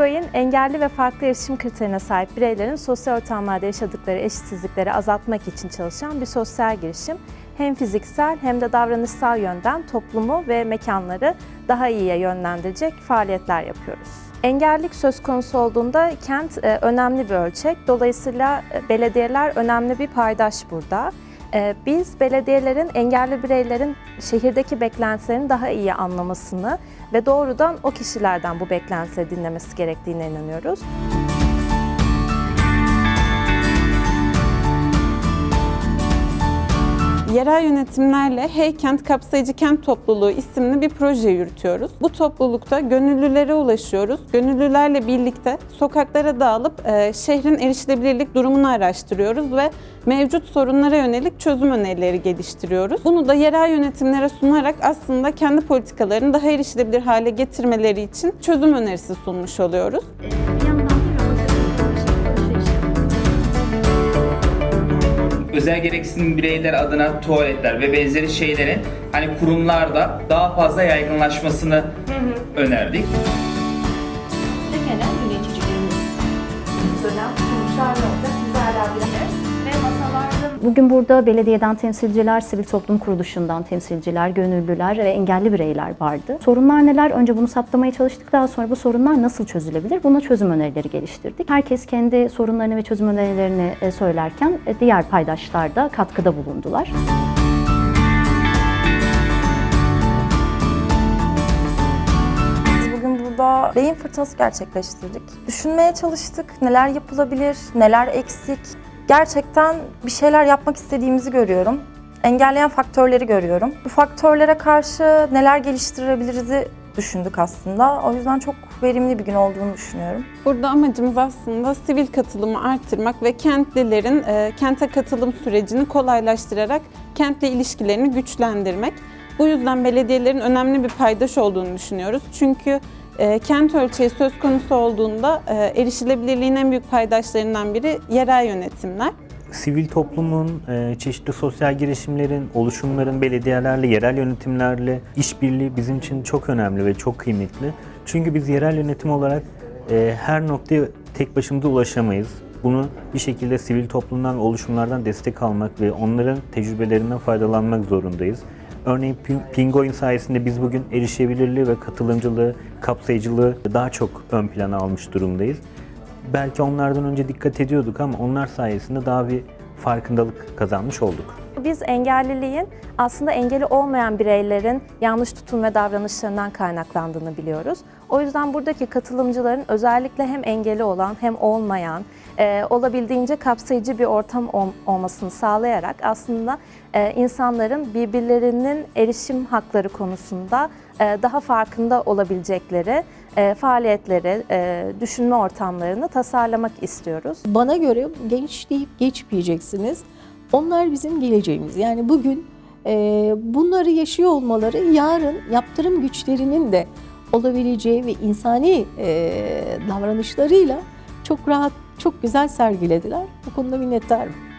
Pingoin, engelli ve farklı erişim kriterine sahip bireylerin sosyal ortamlarda yaşadıkları eşitsizlikleri azaltmak için çalışan bir sosyal girişim. Hem fiziksel hem de davranışsal yönden toplumu ve mekanları daha iyiye yönlendirecek faaliyetler yapıyoruz. Engellilik söz konusu olduğunda kent e, önemli bir ölçek. Dolayısıyla e, belediyeler önemli bir paydaş burada. E, Biz belediyelerin engelli bireylerin şehirdeki beklentilerini daha iyi anlamasını ve doğrudan o kişilerden bu beklentileri dinlemesi gerektiğine inanıyoruz. Yerel yönetimlerle Hey Kent Kapsayıcı Kent Topluluğu isimli bir proje yürütüyoruz. Bu toplulukta gönüllülere ulaşıyoruz. Gönüllülerle birlikte sokaklara dağılıp e, şehrin erişilebilirlik durumunu araştırıyoruz ve mevcut sorunlara yönelik çözüm önerileri geliştiriyoruz. Bunu da yerel yönetimlere sunarak aslında kendi politikalarını daha erişilebilir hale getirmeleri için çözüm önerisi sunmuş oluyoruz. bir özel gereksinim bireyler adına tuvaletler ve benzeri şeylerin hani kurumlarda daha fazla yaygınlaşmasını önerdik. genel yöneticilerimiz Dönem sonuçlar ne olacak? Bugün burada belediyeden temsilciler, sivil toplum kuruluşundan temsilciler, gönüllüler ve engelli bireyler vardı. Sorunlar neler? Önce bunu saptamaya çalıştık. Daha sonra bu sorunlar nasıl çözülebilir? Buna çözüm önerileri geliştirdik. Herkes kendi sorunlarını ve çözüm önerilerini e, söylerken e, diğer paydaşlar da katkıda bulundular. Bugün burada beyin fırtınası gerçekleştirdik. Düşünmeye çalıştık. Neler yapılabilir, neler eksik. Gerçekten bir şeyler yapmak istediğimizi görüyorum. Engelleyen faktörleri görüyorum. Bu faktörlere karşı neler geliştirebiliriz düşündük aslında. O yüzden çok verimli bir gün olduğunu düşünüyorum. Burada amacımız aslında sivil katılımı arttırmak ve kentlilerin e, kente katılım sürecini kolaylaştırarak kentle ilişkilerini güçlendirmek. Bu yüzden belediyelerin önemli bir paydaş olduğunu düşünüyoruz. Çünkü kent ölçeği söz konusu olduğunda e, erişilebilirliğin en büyük paydaşlarından biri yerel yönetimler. sivil toplumun, e, çeşitli sosyal girişimlerin, oluşumların belediyelerle, yerel yönetimlerle işbirliği bizim için çok önemli ve çok kıymetli. Çünkü biz yerel yönetim olarak e, her noktaya tek başımıza ulaşamayız. Bunu bir şekilde sivil toplumdan oluşumlardan destek almak ve onların tecrübelerinden faydalanmak zorundayız. Örneğin Pin- Pingoin sayesinde biz bugün erişebilirliği ve katılımcılığı, kapsayıcılığı daha çok ön plana almış durumdayız belki onlardan önce dikkat ediyorduk ama onlar sayesinde daha bir farkındalık kazanmış olduk. Biz engelliliğin aslında engeli olmayan bireylerin yanlış tutum ve davranışlarından kaynaklandığını biliyoruz. O yüzden buradaki katılımcıların özellikle hem engeli olan hem olmayan, e, olabildiğince kapsayıcı bir ortam ol- olmasını sağlayarak aslında e, insanların birbirlerinin erişim hakları konusunda e, daha farkında olabilecekleri e, faaliyetleri, e, düşünme ortamlarını tasarlamak istiyoruz. Bana göre genç deyip geçmeyeceksiniz. Onlar bizim geleceğimiz. Yani bugün e, bunları yaşıyor olmaları yarın yaptırım güçlerinin de olabileceği ve insani e, davranışlarıyla çok rahat, çok güzel sergilediler. Bu konuda minnettarım.